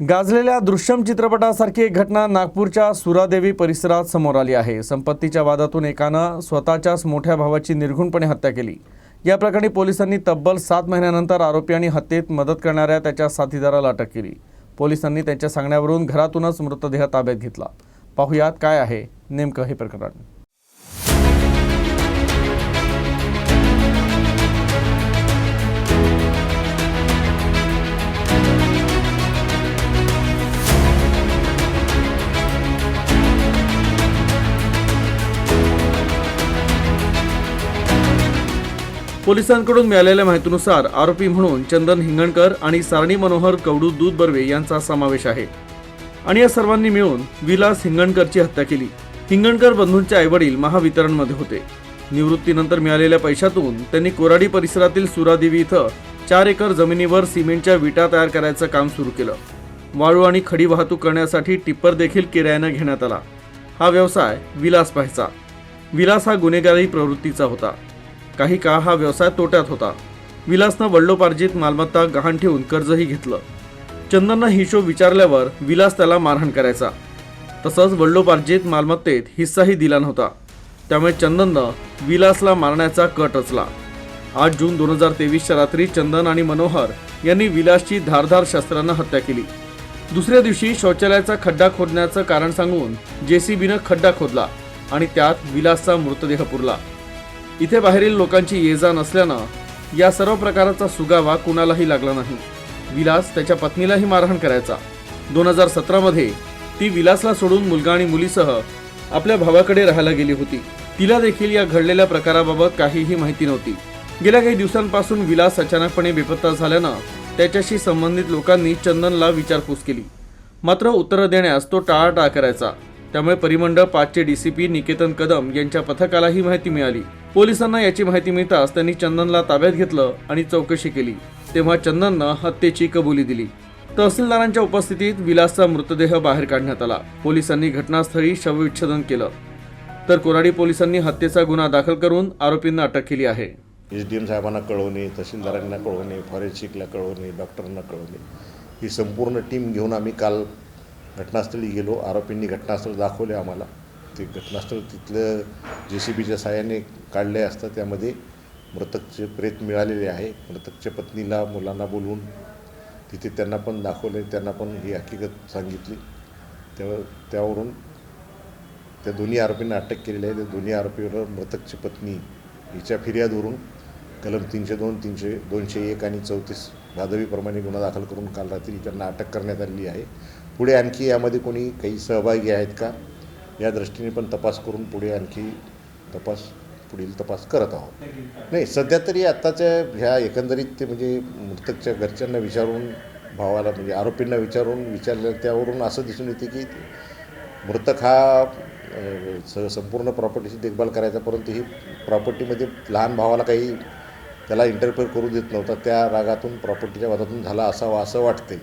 गाजलेल्या दृश्यम चित्रपटासारखी एक घटना नागपूरच्या सुरादेवी परिसरात समोर आली आहे. संपत्तीच्या वादातून एकानं स्वतःच्याच मोठ्या भावाची निर्घुणपणे हत्या केली. या प्रकरणी पोलिसांनी तब्बल सात महिन्यानंतर आरोपी आणि हत्येत मदत करणाऱ्या त्याच्या साथीदाराला अटक केली. पोलिसांनी त्यांच्या सांगण्यावरून घरातूनच मृतदेह ताब्यात घेतला. पाहुयात काय आहे नेमकं हे प्रकरण. पोलिसांकडून मिळालेल्या माहितीनुसार आरोपी म्हणून चंदन हिंगणकर आणि सारणी मनोहर कवडू दूध बर्वे यांचा समावेश आहे. आणि या सर्वांनी मिळून विलास हिंगणकरची हत्या केली. हिंगणकर बंधूंचे आईवडील महावितरणमध्ये होते. निवृत्तीनंतर मिळालेल्या पैशातून त्यांनी कोराडी परिसरातील सुरादेवी इथं चार एकर जमिनीवर सिमेंटच्या विटा तयार करायचं काम सुरू केलं. वाळू आणि खडी वाहतूक करण्यासाठी टिप्पर देखील किरायानं घेण्यात आला. हा व्यवसाय विलास पाहायचा. विलास हा गुन्हेगारी प्रवृत्तीचा होता. काही काळ हा व्यवसाय तोट्यात होता. विलासनं वडिलोपार्जित मालमत्ता गहाण ठेवून कर्जही घेतलं. चंदननं हिशोब विचारल्यावर विलास त्याला मारहाण करायचा. तसंच वडलोपार्जित मालमत्तेत हिस्साही दिला नव्हता. त्यामुळे चंदननं विलासला मारण्याचा कट रचला. आठ जून दोन हजार तेवीसच्या रात्री चंदन आणि मनोहर यांनी विलासची धारधार शस्त्रानं हत्या केली. दुसऱ्या दिवशी शौचालयाचा खड्डा खोदण्याचं कारण सांगून जेसीबीनं खड्डा खोदला आणि त्यात विलासचा मृतदेह पुरला. इथे बाहेरील लोकांची ये जा नसल्यानं या सर्व प्रकाराचा सुगावा कुणालाही लागला नाही. विलास त्याच्या पत्नीलाही मारहाण करायचा. दोन हजार सतरामध्ये ती विलासला सोडून मुलगा आणि मुलीसह आपल्या भावाकडे राहायला गेली होती. तिला देखील या घडलेल्या प्रकाराबाबत काहीही माहिती नव्हती. गेल्या काही दिवसांपासून विलास अचानकपणे बेपत्ता झाल्यानं त्याच्याशी संबंधित लोकांनी चंदनला विचारपूस केली. मात्र उत्तरं देण्यास तो टाळाटाळ करायचा. त्यामुळे परिमंडळ पाचचे डीसीपी निकेतन कदम यांच्या पथकाला ही माहिती मिळाली. पोलिसांना याची माहिती मिळताच त्यांनी चंदनला ताब्यात घेतलं आणि चौकशी केली. तेव्हा चंदननं हत्येची कबुली दिली. तहसीलदारांच्या उपस्थितीत विलासचा मृतदेह बाहेर काढण्यात आला. पोलिसांनी घटनास्थळी शवविच्छेदन केलं. तर कोराडी पोलिसांनी हत्येचा गुन्हा दाखल करून आरोपींना अटक केली आहे. एस डी एम साहेबांना कळवणे तहसीलदारांना कळवणे फॉरेन्सिकला कळवणे डॉक्टरांना कळवणे ही संपूर्ण टीम घेऊन आम्ही काल घटनास्थळी गेलो आरोपींनी घटनास्थळ दाखवले आम्हाला. ते घटनास्थळ तिथलं जे सी बीच्या साहाय्याने काढले असता त्यामध्ये मृतकचे प्रेत मिळालेले आहे. मृतकच्या पत्नीला मुलांना बोलवून तिथे त्यांना पण दाखवले त्यांना पण ही हकीकत सांगितली. त्यावर त्यावरून त्या दोन्ही आरोपींना अटक केलेली आहे. त्या दोन्ही आरोपीवर मृतकची पत्नी हिच्या फिर्यादवरून कलम तीनशे दोन तीनशे दोनशे एक आणि चौतीस भादवीप्रमाणे गुन्हा दाखल करून काल रात्री त्यांना अटक करण्यात आलेली आहे. पुढे आणखी यामध्ये कोणी काही सहभागी आहेत का? या दृष्टीने पण तपास करून पुढे आणखी तपास पुढील तपास करत आहोत. नाही सध्या तरी आत्ताच्या ह्या एकंदरीत ते म्हणजे मृतकच्या घरच्यांना विचारून भावाला म्हणजे आरोपींना विचारून विचारलं त्यावरून असं दिसून येते की मृतक हा स संपूर्ण प्रॉपर्टीची देखभाल करायचा परंतु ही प्रॉपर्टीमध्ये लहान भावाला काही त्याला इंटरफेअर करू देत नव्हता. त्या रागातून प्रॉपर्टीच्या वादातून झाला असावा असं वाटते